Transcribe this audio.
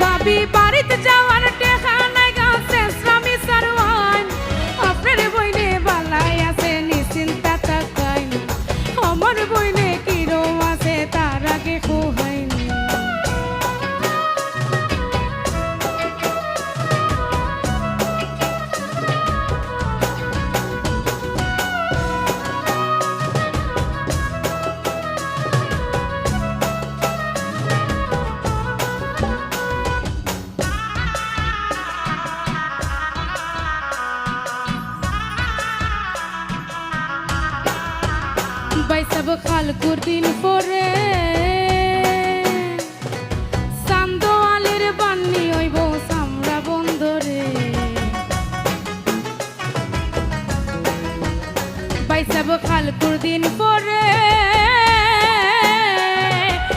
বাবি বাড়িতে যাও বাইসাব খাল দিন পরে সান্দো আলের বান্নি ওই বউ সামরা বন্ধরে বাইসাব খাল দিন পরে